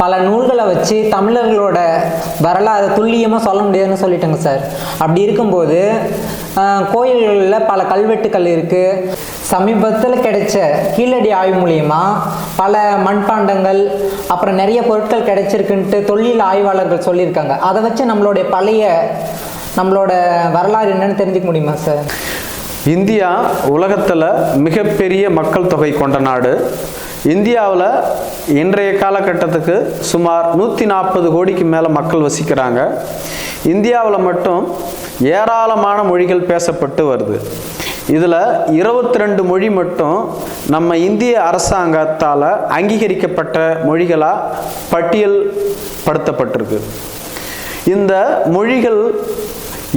பல நூல்களை வச்சு தமிழர்களோட வரலாறு துல்லியமாக சொல்ல முடியாதுன்னு சொல்லிட்டேங்க சார். அப்படி இருக்கும்போது கோயில்களில் பல கல்வெட்டுக்கள் இருக்குது சமீபத்தில் கிடைச்ச கீழடி ஆய்வு மூலியமாக பல மண்பாண்டங்கள் அப்புறம் நிறைய பொருட்கள் கிடைச்சிருக்குன்ட்டு தொழில் ஆய்வாளர்கள் சொல்லியிருக்காங்க. அதை வச்சு நம்மளுடைய பழைய நம்மளோட வரலாறு என்னன்னு தெரிஞ்சுக்க முடியுமா சார்? இந்தியா உலகத்தில் மிகப்பெரிய மக்கள் தொகை கொண்ட நாடு. இந்தியாவில் இன்றைய காலகட்டத்துக்கு சுமார் நூற்றி நாற்பது கோடிக்கு மேலே மக்கள் வசிக்கிறாங்க. இந்தியாவில் மட்டும் ஏராளமான மொழிகள் பேசப்பட்டு வருது. இதில் இருபத்தி ரெண்டு மொழி மட்டும் நம்ம இந்திய அரசாங்கத்தால் அங்கீகரிக்கப்பட்ட மொழிகளாக பட்டியல் படுத்தப்பட்டிருக்கு இந்த மொழிகள்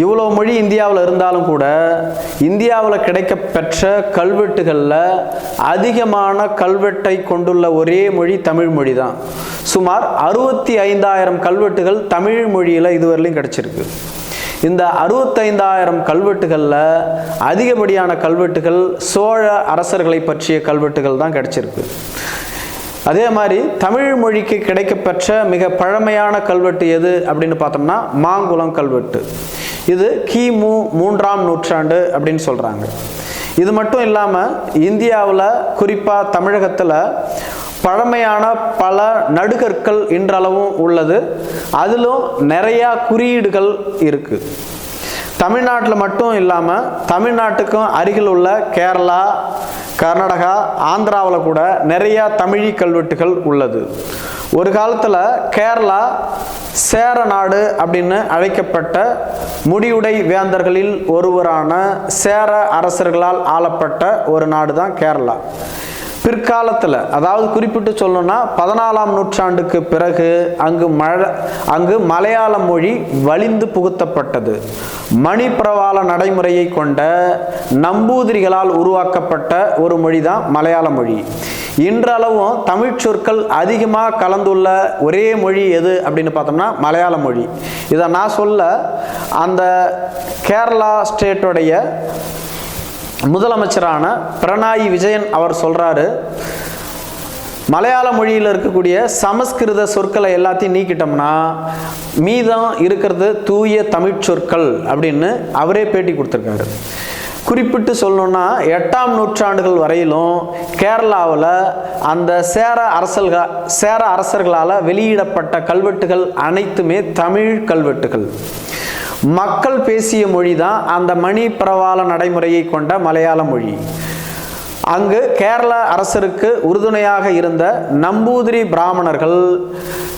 இவ்வளோ மொழி இந்தியாவில் இருந்தாலும் கூட இந்தியாவில் கிடைக்கப்பெற்ற கல்வெட்டுகளில் அதிகமான கல்வெட்டை கொண்டுள்ள ஒரே மொழி தமிழ் மொழி தான் சுமார் அறுபத்தி ஐந்தாயிரம் கல்வெட்டுகள் தமிழ் மொழியில் இதுவரையிலும் கிடச்சிருக்கு. இந்த அறுபத்தைந்தாயிரம் கல்வெட்டுகளில் அதிகப்படியான கல்வெட்டுகள் சோழ அரசர்களை பற்றிய கல்வெட்டுகள் தான் கிடைச்சிருக்கு. அதே மாதிரி தமிழ் மொழிக்கு கிடைக்கப்பெற்ற மிக பழமையான கல்வெட்டு எது அப்படின்னு பார்த்தோம்னா மாங்குளம் கல்வெட்டு. இது கிமு மூன்றாம் நூற்றாண்டு அப்படின்னு சொல்கிறாங்க இது மட்டும் இல்லாமல் இந்தியாவில் குறிப்பாக தமிழகத்தில் பழமையான பல நடுகற்கள் இன்றளவும் உள்ளது. அதிலும் நிறையா குறியீடுகள் இருக்குது தமிழ்நாட்டில் மட்டும் இல்லாமல் தமிழ்நாட்டுக்கும் அருகில் உள்ள கேரளா கர்நாடகா ஆந்திராவில் கூட நிறையா தமிழி கல்வெட்டுகள் உள்ளது. ஒரு காலத்தில் கேரளா சேர நாடு அப்படின்னு அழைக்கப்பட்ட முடியுடை வேந்தர்களில் ஒருவரான சேர அரசர்களால் ஆளப்பட்ட ஒரு நாடு தான் கேரளா. பிற்காலத்தில் அதாவது குறிப்பிட்டு சொல்லணும்னா பதினாலாம் நூற்றாண்டுக்கு பிறகு அங்கு மழ அங்கு மலையாள மொழி வலிந்து புகுத்தப்பட்டது. மணிப்பிரவாள நடைமுறையை கொண்ட நம்பூதிரிகளால் உருவாக்கப்பட்ட ஒரு மொழி தான் மலையாள மொழி. இன்றளவும் தமிழ் சொற்கள் அதிகமாக கலந்துள்ள ஒரே மொழி எது அப்படின்னு பார்த்தோம்னா மலையாள மொழி. இதை நான் சொல்ல அந்த கேரளா ஸ்டேட்டுடைய முதலமைச்சரான பிரணாயி விஜயன் அவர் சொல்கிறாரு மலையாள மொழியில் இருக்கக்கூடிய சமஸ்கிருத சொற்களை எல்லாத்தையும் நீக்கிட்டோம்னா மீதம் இருக்கிறது தூய தமிழ் சொற்கள் அப்படின்னு அவரே பேட்டி கொடுத்துருக்காரு. குறிப்பிட்டு சொல்லணும்னா எட்டாம் நூற்றாண்டுகள் வரையிலும் கேரளாவில் அந்த சேர அரசல்கள் சேர அரசர்களால் வெளியிடப்பட்ட கல்வெட்டுகள் அனைத்துமே தமிழ் கல்வெட்டுகள். மக்கள் பேசிய மொழி தான் அந்த மணி பிரவால நடைமுறையை கொண்ட மலையாள மொழி. அங்கு கேரள அரசருக்கு உறுதுணையாக இருந்த நம்பூதிரி பிராமணர்கள்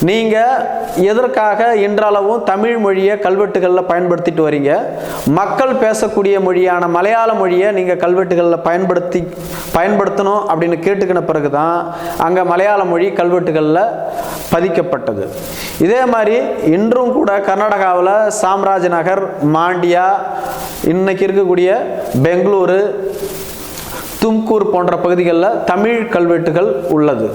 நீங்கள் எதற்காக இன்றளவும் தமிழ் மொழியை கல்வெட்டுகளில் பயன்படுத்திட்டு வரீங்க? மக்கள் பேசக்கூடிய மொழியான மலையாள மொழியை நீங்கள் கல்வெட்டுகளில் பயன்படுத்தி பயன்படுத்தணும் அப்படின்னு கேட்டுக்கின பிறகு தான் அங்கே மலையாள மொழி கல்வெட்டுகளில் பதிக்கப்பட்டது. இதே மாதிரி இன்றும் கூட கர்நாடகாவில் சாம்ராஜ் நகர் மாண்டியா இன்னைக்கு இருக்கக்கூடிய பெங்களூரு தும்கூர் போன்ற பகுதிகளில் தமிழ் கல்வெட்டுகள் உள்ளது.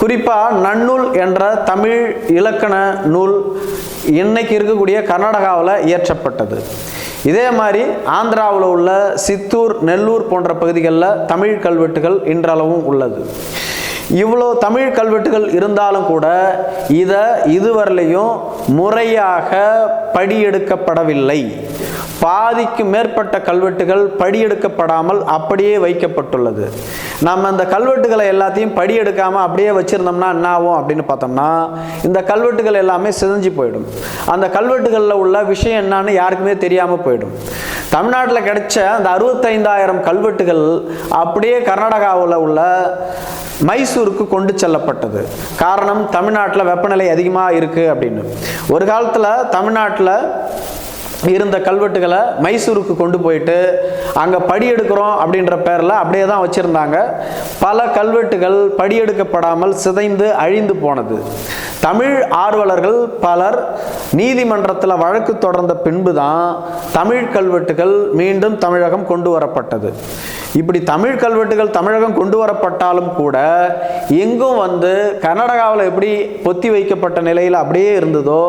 குறிப்பாக நன்னூல் என்ற தமிழ் இலக்கண நூல் இன்னைக்கு இருக்கக்கூடிய கர்நாடகாவில் இயற்றப்பட்டது. இதே மாதிரி ஆந்திராவில் உள்ள சித்தூர் நெல்லூர் போன்ற பகுதிகளில் தமிழ் கல்வெட்டுகள் இன்றளவும் உள்ளது. இவ்வளோ தமிழ் கல்வெட்டுகள் இருந்தாலும் கூட இதை இதுவரையிலையும் முறையாக படியெடுக்கப்படவில்லை. பாதிக்கு மேற்பட்ட கல்வெட்டுகள் படியெடுக்கப்படாமல் அப்படியே வைக்கப்பட்டுள்ளது. நம்ம அந்த கல்வெட்டுகளை எல்லாத்தையும் படியெடுக்காமல் அப்படியே வச்சுருந்தோம்னா என்ன ஆகும் அப்படின்னு பார்த்தோம்னா இந்த கல்வெட்டுகள் எல்லாமே சிதஞ்சு போயிடும். அந்த கல்வெட்டுகளில் உள்ள விஷயம் என்னன்னு யாருக்குமே தெரியாமல் போயிடும். தமிழ்நாட்டில் கிடைச்ச அந்த அறுபத்தைந்தாயிரம் கல்வெட்டுகள் அப்படியே கர்நாடகாவில் உள்ள மைசூருக்கு கொண்டு செல்லப்பட்டது. காரணம் தமிழ்நாட்டில் வெப்பநிலை அதிகமாக இருக்குது அப்படின்னு. ஒரு காலத்தில் தமிழ்நாட்டில் இருந்த கல்வெட்டுகளை மைசூருக்கு கொண்டு போயிட்டு அங்கே படியெடுக்கிறோம் அப்படின்ற பேரில் அப்படியே தான் வச்சுருந்தாங்க. பல கல்வெட்டுகள் படியெடுக்கப்படாமல் சிதைந்து அழிந்து போனது. தமிழ் ஆர்வலர்கள் பலர் நீதிமன்றத்தில் வழக்கு தொடர்ந்த பின்பு தான் தமிழ் கல்வெட்டுகள் மீண்டும் தமிழகம் கொண்டு வரப்பட்டது. இப்படி தமிழ் கல்வெட்டுகள் தமிழகம் கொண்டு வரப்பட்டாலும் கூட எங்கும் வந்து கர்நாடகாவில் எப்படி பொத்தி வைக்கப்பட்ட நிலையில் அப்படியே இருந்ததோ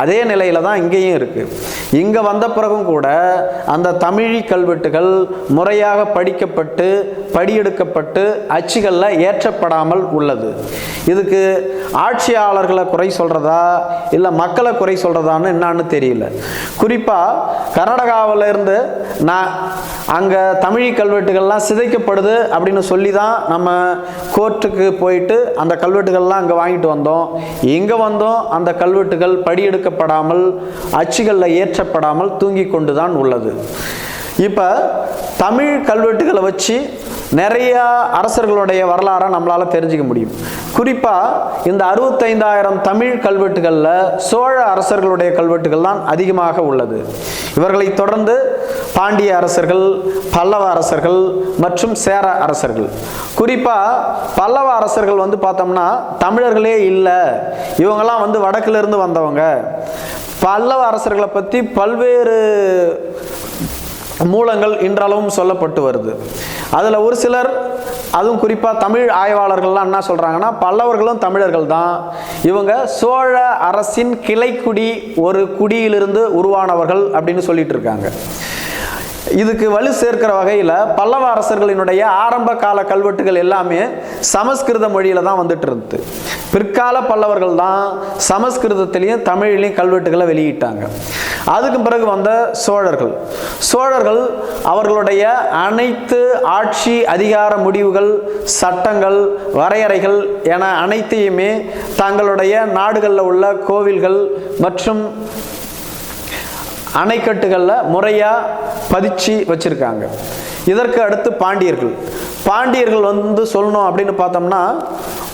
அதே நிலையில் தான் இங்கேயும் இருக்குது இங்கே வந்த பிறகும் கூட அந்த தமிழி கல்வெட்டுகள் முறையாக படிக்கப்பட்டு படியெடுக்கப்பட்டு அச்சுகளில் ஏற்றப்படாமல் உள்ளது. இதுக்கு ஆட்சியாளர்களை குறை சொல்கிறதா இல்லை மக்களை குறை சொல்கிறதான்னு என்னான்னு தெரியல. குறிப்பாக கர்நாடகாவில் இருந்து நான் அங்கே தமிழி கல்வெட்டுகள்லாம் சிதைக்கப்படுது அப்படின்னு சொல்லி தான் நம்ம கோர்ட்டுக்கு போயிட்டு அந்த கல்வெட்டுகள்லாம் அங்கே வாங்கிட்டு வந்தோம். இங்கே வந்தோம் அந்த கல்வெட்டுகள் படியெடுக்கப்படாமல் அச்சுகளில் ஏற்றப்படாமல் தூங்கி கொண்டு தான் உள்ளது. இப்போ தமிழ் கல்வெட்டுகளை வச்சு நிறையா அரசர்களுடைய வரலாறை நம்மளால் தெரிஞ்சுக்க முடியும். குறிப்பாக இந்த அறுபத்தைந்தாயிரம் தமிழ் கல்வெட்டுகளில் சோழ அரசர்களுடைய கல்வெட்டுகள் தான் அதிகமாக உள்ளது. இவர்களை தொடர்ந்து பாண்டிய அரசர்கள் பல்லவ அரசர்கள் மற்றும் சேர அரசர்கள். குறிப்பாக பல்லவ அரசர்கள் வந்து பார்த்தோம்னா தமிழர்களே இல்லை. இவங்கெல்லாம் வந்து வடக்குலேருந்து வந்தவங்க. பல்லவ அரசர்களை பற்றி பல்வேறு மூலங்கள் இன்றளவும் சொல்லப்பட்டு வருது. அதில் ஒரு சிலர் அதுவும் குறிப்பாக தமிழ் ஆய்வாளர்கள்லாம் என்ன சொல்கிறாங்கன்னா பல்லவர்களும் தமிழர்கள் தான். இவங்க சோழ அரசின் கிளைக்குடி ஒரு குடியிலிருந்து உருவானவர்கள் அப்படின்னு சொல்லிட்டு இருக்காங்க. இதுக்கு வலு சேர்க்கிற வகையில் பல்லவ அரசர்களினுடைய ஆரம்ப கால கல்வெட்டுகள் எல்லாமே சமஸ்கிருத மொழியில் தான் வந்துட்டு இருந்தது. பிற்கால பல்லவர்கள் தான் சமஸ்கிருதத்திலையும் தமிழ்லையும் கல்வெட்டுகளை வெளியிட்டாங்க. அதுக்கு பிறகு வந்த சோழர்கள். சோழர்கள் அவர்களுடைய அனைத்து ஆட்சி அதிகார முடிவுகள் சட்டங்கள் வரையறைகள் என அனைத்தையுமே தங்களுடைய நாடுகளில் உள்ள கோவில்கள் மற்றும் அணைக்கட்டுகளில் முறையாக பதிச்சு வச்சுருக்காங்க. இதற்கு அடுத்து பாண்டியர்கள். பாண்டியர்கள் வந்து சொல்லணும் அப்படின்னு பார்த்தோம்னா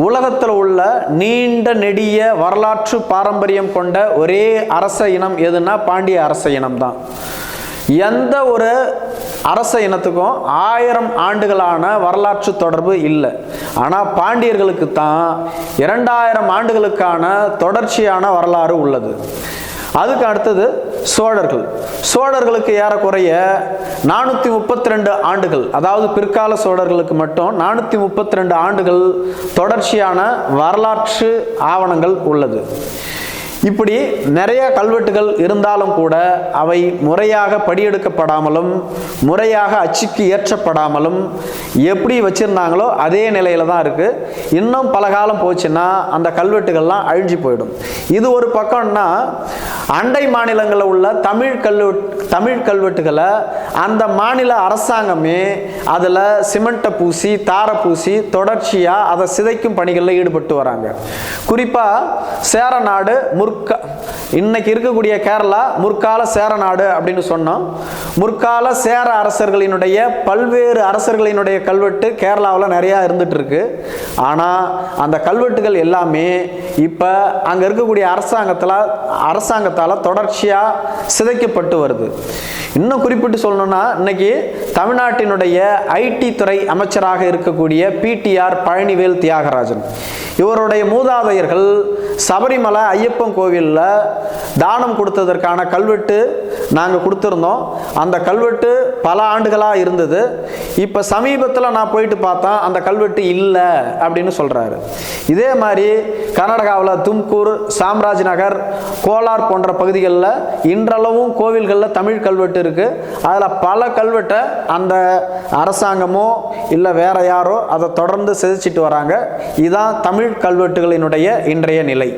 உலகத்தில் உள்ள நீண்ட நெடிய வரலாற்று பாரம்பரியம் கொண்ட ஒரே அரச இனம் எதுனா பாண்டிய அரச இனம் தான் எந்த ஒரு அரச இனத்துக்கும் ஆயிரம் ஆண்டுகளான வரலாற்று தொடர்பு இல்லை. ஆனால் பாண்டியர்களுக்கு தான் இரண்டாயிரம் ஆண்டுகளுக்கான தொடர்ச்சியான வரலாறு உள்ளது. அதுக்கு அடுத்தது சோழர்கள். சோழர்களுக்கு ஏறக்குறைய நானூற்றி முப்பத்தி ரெண்டு ஆண்டுகள் அதாவது பிற்கால சோழர்களுக்கு மட்டும் நானூற்றி முப்பத்தி ரெண்டு ஆண்டுகள் தொடர்ச்சியான வரலாற்று ஆவணங்கள் உள்ளது. இப்படி நிறைய கல்வெட்டுகள் இருந்தாலும் கூட அவை முறையாக படியெடுக்கப்படாமலும் முறையாக அச்சுக்கு ஏற்றப்படாமலும் எப்படி வச்சிருந்தாங்களோ அதே நிலையில தான் இருக்கு. இன்னும் பல காலம் போச்சுன்னா அந்த கல்வெட்டுகள்லாம் அழிஞ்சு போயிடும். இது ஒரு பக்கம்னா அண்டை மாநிலங்களில் உள்ள தமிழ் கல்வெட் தமிழ் கல்வெட்டுகளை அந்த மாநில அரசாங்கமே அதில் சிமெண்ட்டை பூசி தாரை பூசி தொடர்ச்சியாக அதை சிதைக்கும் பணிகளில் ஈடுபட்டு வராங்க. குறிப்பாக சேரநாடு முற்கா இன்னைக்கு இருக்கக்கூடிய கேரளா முற்கால சேரநாடு அப்படின்னு சொன்னோம். முற்கால சேர அரசர்களினுடைய பல்வேறு அரசர்களினுடைய கல்வெட்டு கேரளாவில் நிறையா இருந்துட்டு இருக்கு ஆனால் அந்த கல்வெட்டுகள் எல்லாமே இப்போ அங்கே இருக்கக்கூடிய அரசாங்கத்தில் அரசாங்கத்தால் தொடர்ச்சியாக சிதைக்கப்பட்டு வருது. இன்னும் குறிப்பிட்டு சொல்லணும்னா இன்னைக்கு தமிழ்நாட்டினுடைய ஐடி துறை அமைச்சராக இருக்கக்கூடிய பிடிஆர் பழனிவேல் தியாகராஜன். இவருடைய மூதாதையர்கள் சபரிமலை ஐயப்பன் கோவிலில் தானம் கொடுத்ததற்கான கல்வெட்டு நாங்கள் கொடுத்துருந்தோம். அந்த கல்வெட்டு பல ஆண்டுகளாக இருந்தது. இப்போ சமீபத்தில் நான் போயிட்டு பார்த்தேன் அந்த கல்வெட்டு இல்லை அப்படின்னு சொல்கிறாரு இதே மாதிரி கர்நாடகாவில் தும்கூர் சாம்ராஜ் நகர் கோலார் போன்ற பகுதிகளில் இன்றளவும் கோவில்களில் தமிழ் கல்வெட்டு இருக்குது அதில் பல கல்வெட்டை அந்த அரசாங்கமோ இல்லை வேற யாரோ அதை தொடர்ந்து சிதைச்சிட்டு வராங்க. இதுதான் தமிழ் கல்வெட்டுகளினுடைய இன்றைய நிலை.